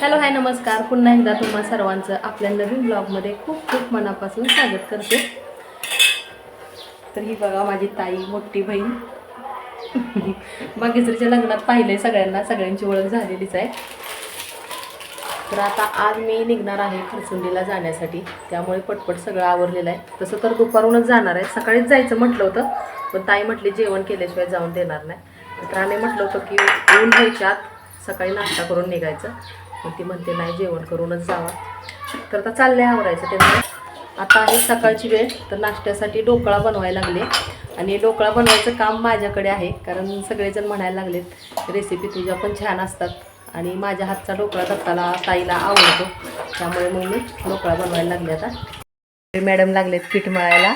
Hello hi नमस्कार. पुन्हा एकदा तुम्हा सर्वांचं आपल्या नवीन ब्लॉगमध्ये खूप खूप मनापासून स्वागत करते. तर ही बघा माझी ताई मोठी बहीण. बागेसरीच्या लग्नात पाहिलंय सगळ्यांना सगळ्यांची ओळख झालेलीच आहे. तर आता आज मी निघणार आहे खरसुंडीला जाण्यासाठी. त्यामुळे पटपट सगळं आवरलेलं आहे. तसं तर दुपारूनच जाणार आहे. सकाळीच जायचं म्हटलं होतं पण ताई म्हटली जेवण केल्याशिवाय जाऊन देणार नाही. तर आम्ही म्हटलं होतं की ऊन व्हायच्या आत सकाळी नाश्ता करून निघायचं. पण ती म्हणते नाही जेवण करूनच जावा. तर आता चाललंय आवरायचं त्यामुळे आता आहे सकाळची वेळ तर नाश्त्यासाठी ढोकळा बनवायला लागले. आणि ढोकळा बनवायचं काम माझ्याकडे आहे कारण सगळेजण म्हणायला लागलेत रेसिपी तुझ्या पण छान असतात. आणि माझ्या हातचा ढोकळा दत्ताला ताईला आवडतो. त्यामुळे मग मी ढोकळा बनवायला लागले आता. मॅडम लागलेत पीठ मळायला.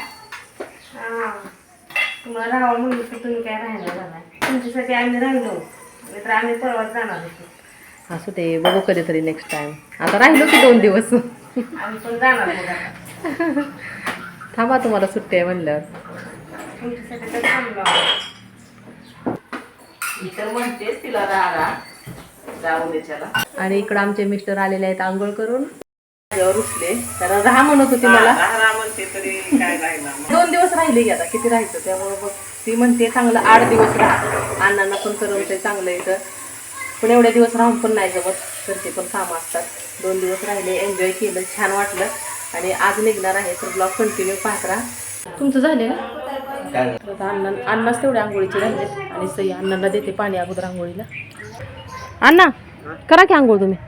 तुम्हाला राहावं म्हणलं तर तुम्ही काय राहायला जाणार? तुमच्यासाठी आम्ही राहिलो तर आम्ही परवाच जाणार होतो. असू ते बघू कधीतरी नेक्स्ट टाइम आता राहिलो की दोन दिवस. थांबा तुम्हाला सुट्टी आहे म्हणल्यावर. तर तर आणि इकडं आमचे मिस्टर आलेले आहेत आंघोळ करून. उठले. कारण राहा म्हणत होती मला. राहा म्हणते तरी काय राहिला दोन दिवस राहिले की आता किती राहायचं? त्यामुळे ती म्हणते चांगलं आठ दिवस राहा. अण्णांना पण करमतंय चांगलं इथं. पण एवढ्या दिवस राहून पण नाही जमत घरचे पण कामं असतात. दोन दिवस राहिले एन्जॉय केलं छान वाटलं. आणि आज निघणार आहे तर ब्लॉग कंटिन्यू पाहत राहा. तुमचं झाले ना? तर अण्णा अण्णाच तेवढे आंघोळीचे राहिले. आणि सई अण्णांना देते पाणी अगोदर आंघोळीला. अण्णा करा की आंघोळ तुम्ही.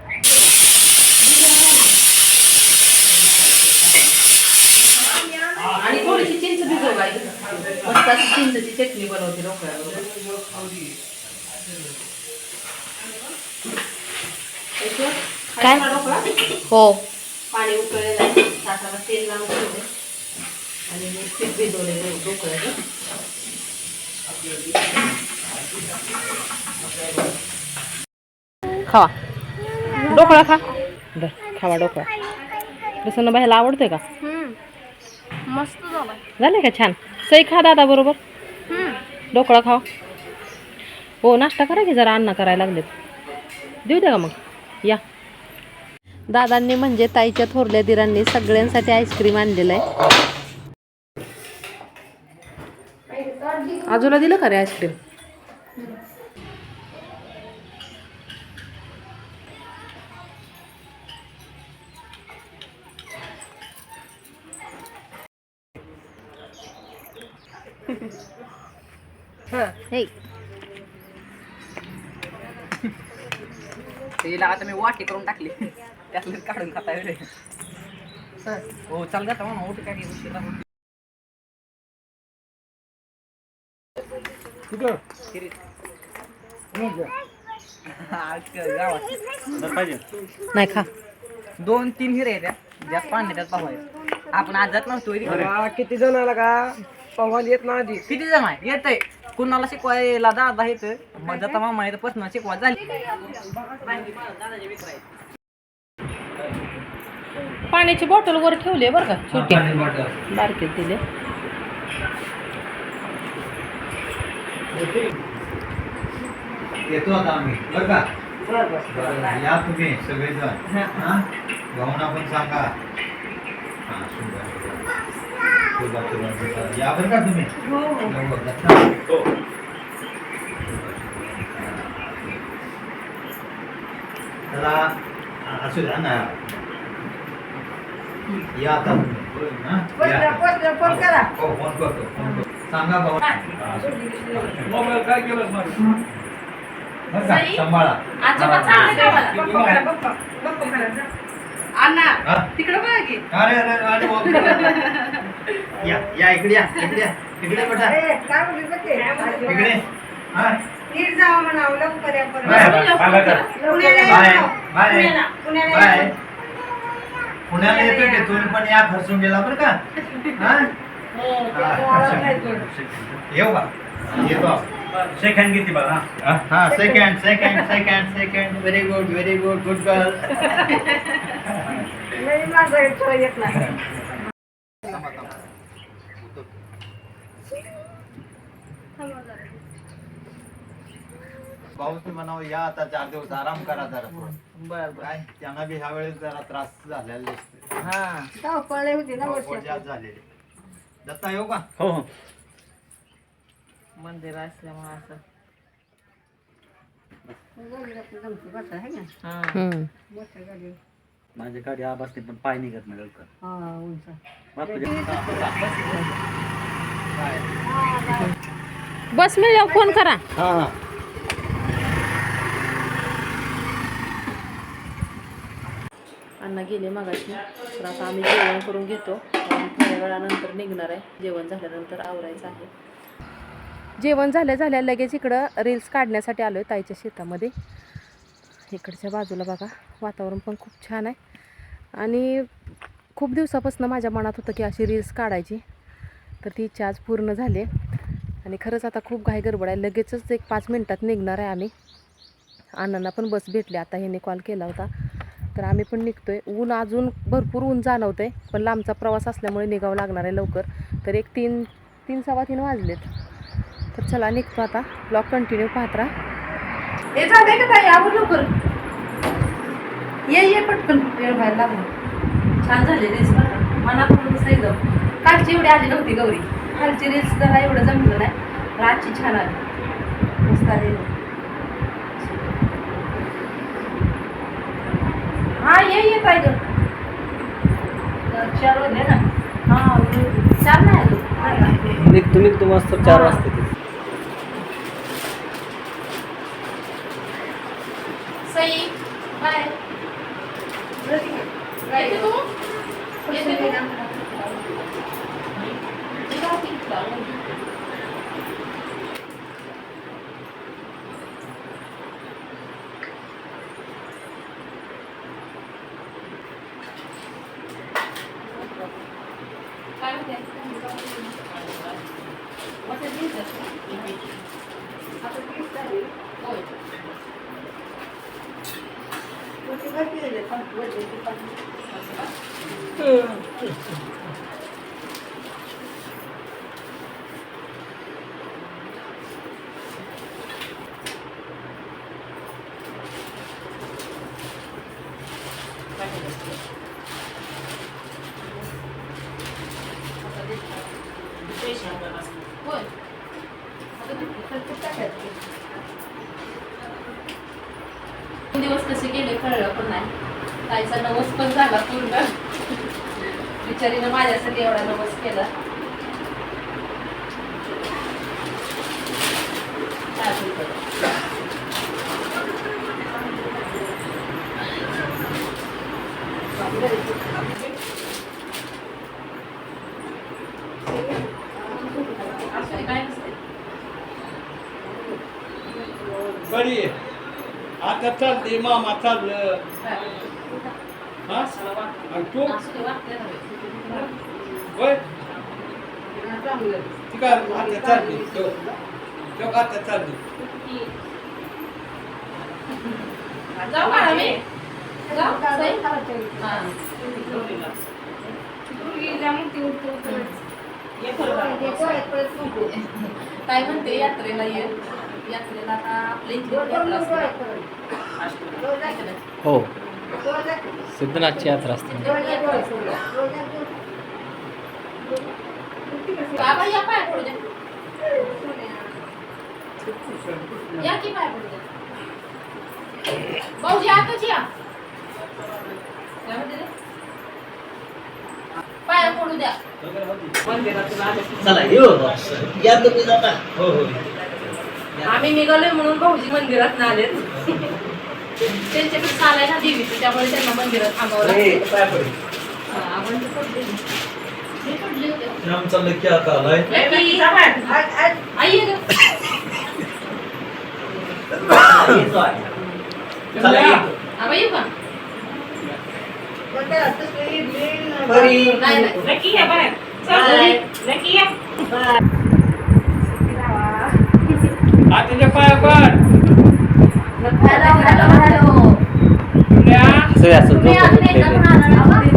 आणि थोडीशी चिंच चिंचची चटणी बनवते ढोकळ्यावर काय? हो. पाणी उकळलेलं आहे. ताटाला तेल लावून ठेवले आणि मी पीठ भिजवलेलं खावा. ढोकळा खा. बर खावा ढोकळा. प्रसन्न बाईला आवडतोय का? मस्त झाला झालं का छान? सई खा दादा बरोबर? ढोकळा खावा. हो नाश्ता करा की जरा अन्न करायला लागलेत. देऊ द्या का मग? या. दादांनी म्हणजे ताईच्या थोरल्या दिरांनी सगळ्यांसाठी आईस्क्रीम आणलेलं आहे. आजूला दिलं का रे आईस्क्रीम? तिला आता मी वाटी करून टाकली. त्यातलं काढून खाता येईल हो चाल जाता मग मोठी काय उशीर नाही खा. दोन तीन हिरे आहेत ज्यात पाणी त्यात पाहू आहे आपण आज जात नव्हतो. हा, किती जण आला का? पवाल येत ना आधी. किती जण आहे? येतंय. कुणाला शिकवायला दादा येत मग जाता मामा येतं प्रश्न शिकवा. झाली. पाण्याची बॉटल वर ठेवली बरं का? छोटी. बारकीत दिले. येतो आता आम्ही. बरं का? बरं, या तुम्ही सगळेजण. हा. भावना पण सांगा. हा, या बरं का तुम्ही लवकर, हा. चला आ, असू द्या ना या आता तुम्ही. हा? या. फोन करा हो, फोन करतो फोन करतो. सांगा भावना हा. बरं का सांभाळा. अण्णा हा? तिकडं बघा की अरे अरे अरे अरे बापरे. या या इकडे या इकडे या इकडे बेटा इकडे हा नीट जावं म्हणावं लवकर या परत. Bye, bye, bye, bye. पुण्याला या बाय, म्हणावं. बाय. पुण्याला पुण्याला बाय. या. पुण्याला येतो की तुम्ही पण या खर्चून गेला बरं का हा? हा. येऊ का येतो सेकंड किती बघा हा second second second second very good very good good girl लई माझं येतो, येत नाही. भाऊच म्हणावं या आता चार दिवस आराम करा जरा. बर काय? त्यांना बी ह्या वेळेस जरा त्रास झालेला दिसतोय. हा. धावपळ होती ना धावपळ जास्त झालेली. दत्ता येऊ का? हो मंदिर असल्यामुळे असं. हा हम्म. माझी गाडी आबासते पण पाय निघत नाही लवकर. बस मिळल्यावर फोन करा. हा अण्णा गेले मागाशी. तर आता आम्ही जेवण करून घेतो. आणि थोड्या वेळानंतर निघणार आहे. जेवण झाल्यानंतर आवरायचं आहे. जेवण झाल्या झाल्या लगेच इकडं रील्स काढण्यासाठी आलो आहे ताईच्या शेतामध्ये. इकडच्या बाजूला बघा वातावरण पण खूप छान आहे. आणि खूप दिवसापासून माझ्या मनात होतं की अशी रील्स काढायची. तर ती इच्छा आज पूर्ण झाली आहे. आणि खरंच आता खूप घाई गडबड आहे. लगेचच एक पाच मिनटात निघणार आहे आम्ही. अण्णांना पण बस भेटली. आता ह्याने कॉल केला होता. तर आम्ही पण निघतो आहे ऊन अजून भरपूर ऊन जाणवतं आहे पण लांबचा प्रवास असल्यामुळे निघावं लागणार आहे लवकर. तर एक तीन तीन सव्वा तीन वाजलेत. तर चला निघतो आता. ब्लॉग कंटिन्यू पाहत राहा हे झालंय का ताई आवर लवकर ये ये पटकन. वेळ व्हायला लागला. छान झाले रील्स मनापासून एकदम कालची एवढी आली नव्हती गौरी. कालची रील्स जरा एवढं जमलं नाही. पण आजची छान आली. मस्त आली हा ये ये काय ग. चार वाजले ना. हा चार नाही अजून. निघतो निघतो. मस्त चार वाजता ते सई बाय येते तू येते तू काय म्हणते? आता तीस आहे. आता तीस झाली. होय. होय. आता ते खर्च टाकायचे. दोन दिवस कसे गेले कळलं पण नाही. ताईचा नवस पण झाला पूर्ण. बिचारीनं माझ्यासाठी एवढा नवस केला चालेल बरं. असं काय नसते बरी आहे. चालते मामा चाललं हा? आणि तू? होय? ती काय आता चालली? तो. तो आता चालली? जाऊ का आम्ही? जाऊ? सई? हा. काय म्हणते यात्रेला ये? यात्रेला आता आपल्या असते. हो. सिद्धनाथची यात्रा असते. पाय पडू द्या. चला येऊ या तुम्ही जाता. हो हो आम्ही निघालोय म्हणून भाऊजी मंदिरात आले त्यांच्याकडे चालाय ना देवीचं त्यामुळे त्यांना मंदिरात थांबावं लागतं पाय पडे हा, आपण ते पडले पडले होते. आमचा नक्की आता आलाय. लकी. आई. चला आबा येऊ का नाही. नाही आताच्या पाया पड. हॅलो हॅलो हॅलो बसतोय असं झोपत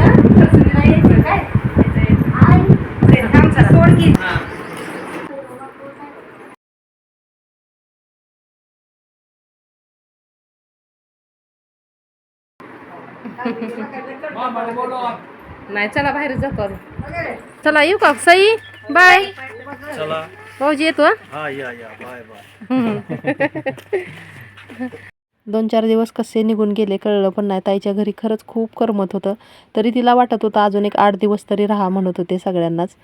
नाही चला बाहेर जातो चला येऊ का? सई बाय. चला. भाऊजी येतो बाय बाय. दोन चार दिवस कसे निघून गेले कळलं पण नाही. ताईच्या घरी खरंच खूप करमत होतं. तरी तिला वाटत होतं अजून एक आठ दिवस तरी राहा म्हणत होते सगळ्यांनाच.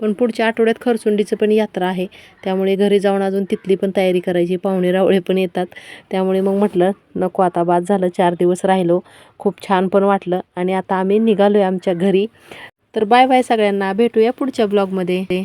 पण पुढच्या आठवड्यात खरसुंडीचं पण यात्रा आहे. त्यामुळे घरी जाऊन अजून तिथली पण तयारी करायची. पाहुणे रावळे पण येतात. त्यामुळे मग म्हटलं नको आता बाद झालं चार दिवस राहिलो. खूप छान पण वाटलं. आणि आता आम्ही निघालो आहे आमच्या घरी. तर बाय बाय सगळ्यांना. भेटूया पुढच्या ब्लॉगमध्ये.